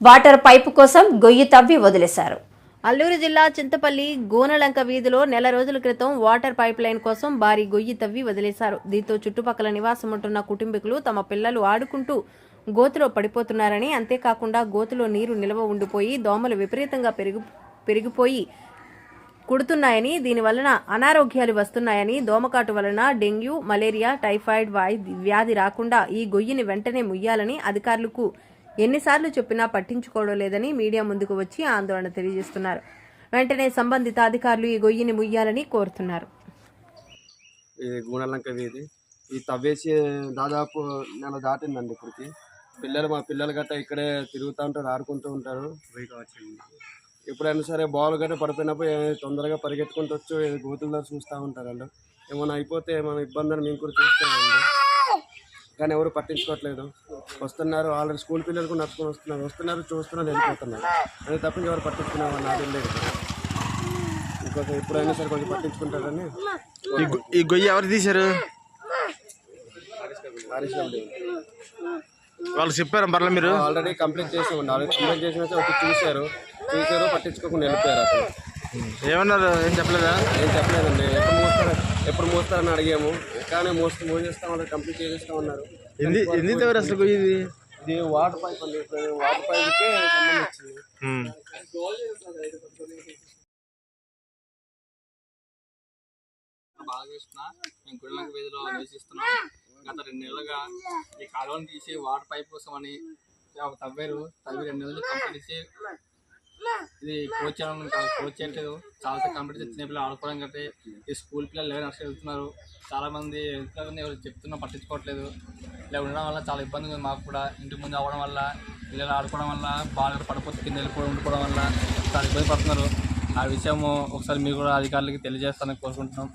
Water pipe కోసం గొయ్యి తవ్వి వదిలేశారు. అల్లూరు జిల్లా చింతపల్లి గోనలంక వీధిలో నెల రోజుల క్రితం వాటర్ పైప్ లైన్ కోసం భారీ గొయ్యి తవ్వి వదిలేశారు. దీంతో చుట్టుపక్కల నివాసం ఉంటున్న కుటుంబీకులు తమ పిల్లలు ఆడుకుంటూ గోతులో పడిపోతున్నారని అంతేకాకుండా గోతులో నీరు నిల్వ ఉండిపోయి దోమలు విపరీతంగా పెరిగి పెరిగిపోయి కుడుతున్నాయని దీని వలన అనారోగ్యాలు వస్తున్నాయని దోమకాటు వలన డెంగ్యూ మలేరియా టైఫాయిడ్ వ్యాధి రాకుండా ఈ గొయ్యిని వెంటనే ముయ్యాలని అధికారులకు ఎన్నిసార్లు చెప్పినా పట్టించుకోవడం లేదని మీడియా ముందుకు వచ్చి ఆందోళన తెలియజేస్తున్నారు. వెంటనే సంబంధిత అధికారులు ఈ గొయ్యిని ముయ్యాలని కోరుతున్నారు. గుణలంక వీధి. ఇది తవ్వేసి దాదాపు నెల దాటిందండి ఇప్పటికి. పిల్లలు మా పిల్లలు గట్రా ఇక్కడే తిరుగుతూ ఉంటారు ఆడుకుంటూ ఉంటారు. ఎప్పుడైనా సరే బాల్ గట్రా పడిపోయినప్పుడు తొందరగా పరిగెత్తుకుంటూ వచ్చి గోతుల్లో చూస్తూ ఉంటారు వాళ్ళు ఏమైనా అయిపోతే ఏమైనా ఇబ్బంది అని మేము కూడా చూస్తామండి. కానీ ఎవరు పట్టించుకోవట్లేదు. వస్తున్నారు ఆల్రెడీ స్కూల్ పిల్లలు కూడా నడుచుకొని వస్తున్నారు. వస్తున్నారు చూస్తున్నారు వెళ్ళిపోతున్నారు. అది తప్ప ఎవరు పట్టించుకున్నామని నాది లేదు. ఇంకొక ఎప్పుడైనా సరే కొంచెం పట్టించుకుంటారని. ఈ గొయ్యి ఎవరు తీశారు? వాళ్ళు చెప్పారు మరలా మీరు? ఆల్రెడీ కంప్లీట్ చేసామండి. ఆల్రెడీ కంప్లీట్ చేసిన వచ్చి చూశారు. చూశారు పట్టించుకోకుండా వెళ్ళిపోయారు అతను. ఏమన్నారు? ఏం చెప్పలేదా? ఏం చెప్పలేదండి. ఎప్పుడు మోస్తారు? ఎప్పుడు మోస్తారని అడిగాము. కానీ మోస్తూ మోసేస్తాం వాళ్ళు కంప్లీట్ చేసేస్తామన్నారు ఎందు ఎందుకు ఎవరు అసలు ఇది? ఇది వాటర్ పైప్ అండి. ఇప్పుడు వాటర్ పైప్కే సంబంధించింది. ఉమ్. బాలకృష్ణ మేము గుడిలంక వీధిలో నివసిస్తున్నాం. గత రెండు నెలలుగా ఈ కాలువను తీసి వాటర్ పైప్ కోసం అని తవ్వారు. తవ్వి రెండు నెలలు కంప్లీట్ చేసి ఇది కోచ్ కోచ్ చేయట్లేదు చాలా కంప్లీట్ చేసి చిన్న పిల్లలు ఆడుకోవడం కంటే ఈ స్కూల్ పిల్లలు ఎవరు నష్టం వెళ్తున్నారు. చాలా మంది వెళ్తున్నారు ఎవరు చెప్తున్నా పట్టించుకోవట్లేదు. ఇలా ఉండడం వల్ల చాలా ఇబ్బందిగా ఉంది మాకు కూడా. ఇంటి ముందు అవ్వడం వల్ల పిల్లలు ఆడుకోవడం వల్ల బాగా పడిపోతే కింద వెళ్ళిపోవడం ఉండిపోవడం వల్ల చాలా ఇబ్బంది పడుతున్నారు. ఆ విషయం ఒకసారి మీరు కూడా అధికారులకి తెలియజేస్తానని కోరుకుంటున్నాం.